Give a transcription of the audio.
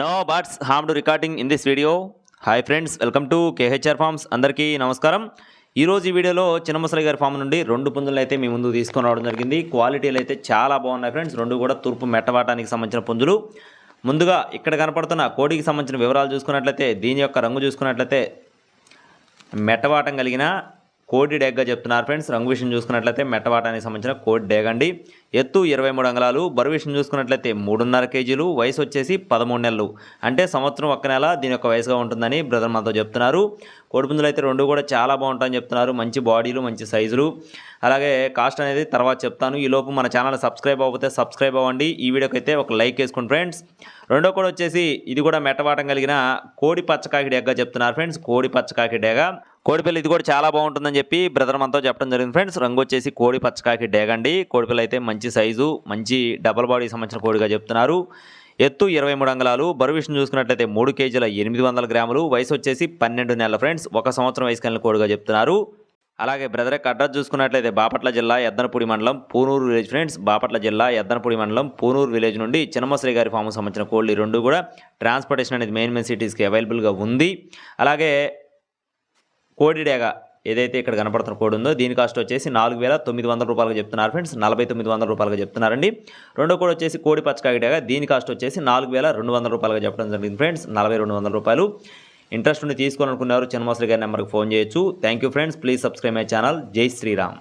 No buts harm to recording in this video hi friends welcome to KHR farms అందరికీ నమస్కారం. ఈరోజు ఈ వీడియోలో చిన్నమసలి గారి ఫామ్ నుండి రెండు పుంజులు అయితే మీ ముందు తీసుకొని రావడం జరిగింది. క్వాలిటీలు అయితే చాలా బాగున్నాయి ఫ్రెండ్స్ రెండు కూడా తూర్పు మెట్టవాటానికి సంబంధించిన పుంజులు. ముందుగా ఇక్కడ కనపడుతున్న కోడికి సంబంధించిన వివరాలు చూసుకున్నట్లయితే దీని యొక్క రంగు చూసుకున్నట్లయితే మెట్టవాటం కలిగిన కోడి డేగ్గా చెప్తున్నారు ఫ్రెండ్స్. రంగు విషయం చూసుకున్నట్లయితే మెట్టవాటానికి సంబంధించిన కోడి డేగ అండి ఎత్తు ఇరవై మూడు అంగళాలు. బరువు విషయం చూసుకున్నట్లయితే మూడున్నర కేజీలు. వయసు వచ్చేసి పదమూడు నెలలు. అంటే సంవత్సరం ఒక్క నెల దీని యొక్క వయసుగా ఉంటుందని బ్రదర్ మాతో చెప్తున్నారు. కోడిపుంజులు అయితే రెండు కూడా చాలా బాగుంటాయని చెప్తున్నారు. మంచి బాడీలు మంచి సైజులు. అలాగే కాస్ట్ అనేది తర్వాత చెప్తాను. ఈలోపు మన ఛానల్ సబ్స్క్రైబ్ అవ్వకపోతే సబ్స్క్రైబ్ అవ్వండి. ఈ వీడియోకి అయితే ఒక లైక్ వేసుకోండి ఫ్రెండ్స్. రెండో కూడా వచ్చేసి ఇది కూడా మెట్టవాటం కలిగిన కోడి పచ్చకాకి డెగ్గా చెప్తున్నారు ఫ్రెండ్స్. కోడి పచ్చకాకి డేగ. కోడిపిల్ల ఇది కూడా చాలా బాగుంటుందని చెప్పి బ్రదర్ మనతో చెప్పడం జరిగింది. ఫ్రెండ్స్ రంగు వచ్చేసి కోడి పచ్చకాకి డేగండి. కోడిపిల్ల అయితే మంచి సైజు మంచి డబల్ బాడీకి సంబంధించిన కోడిగా చెప్తున్నారు. ఎత్తు ఇరవై మూడు అంగళాలు బరువు విషయం చూసుకున్నట్లయితే మూడు కేజీల ఎనిమిది వందల గ్రాములు వయసు వచ్చేసి పన్నెండు నెలల. ఫ్రెండ్స్ ఒక సంవత్సరం వయసు కలిగిన కోడిగా చెప్తున్నారు. అలాగే బ్రదర్ యొక్క అడ్రస్ చూసుకున్నట్లయితే బాపట్ల జిల్లా ఎద్దనపూడి మండలం పూనూరు విలేజ్. ఫ్రెండ్స్ బాపట్ల జిల్లా ఎద్దనపూడి మండలం పూనూరు విలేజ్ నుండి చిన్నమశ్రీ గారి ఫామ్ సంబంధించిన కోళ్ళు రెండు కూడా ట్రాన్స్పోర్టేషన్ అనేది మెయిన్ మెయిన్ సిటీస్కి అవైలబుల్గా ఉంది. అలాగే కోడిడేగ ఏదైతే ఇక్కడ కనపడుతున్న కోడి ఉందో దీని కాస్ట్ వచ్చేసి నాలుగు వేల తొమ్మిది వందల రూపాయలుగా చెప్తున్నారు ఫ్రెండ్స్. నలభై తొమ్మిది వందల రూపాయలుగా చెప్తున్నారండి రెండో కోడి వచ్చేసి కోడి పచ్చకాగిడేగా దీని కాస్ట్ వచ్చేసి నాలుగు వేల రెండు వందల రూపాయలుగా చెప్పడం జరిగింది ఫ్రెండ్స్. నలభై రెండు వందల రూపాయలు. ఇంట్రెస్ట్ ఉండి తీసుకోవాలనుకున్నారు చిన్నమోసరి గారి నెంబర్కి ఫోన్ చేయొచ్చు. Thank you friends. Please subscribe my channel. Jai Shriram.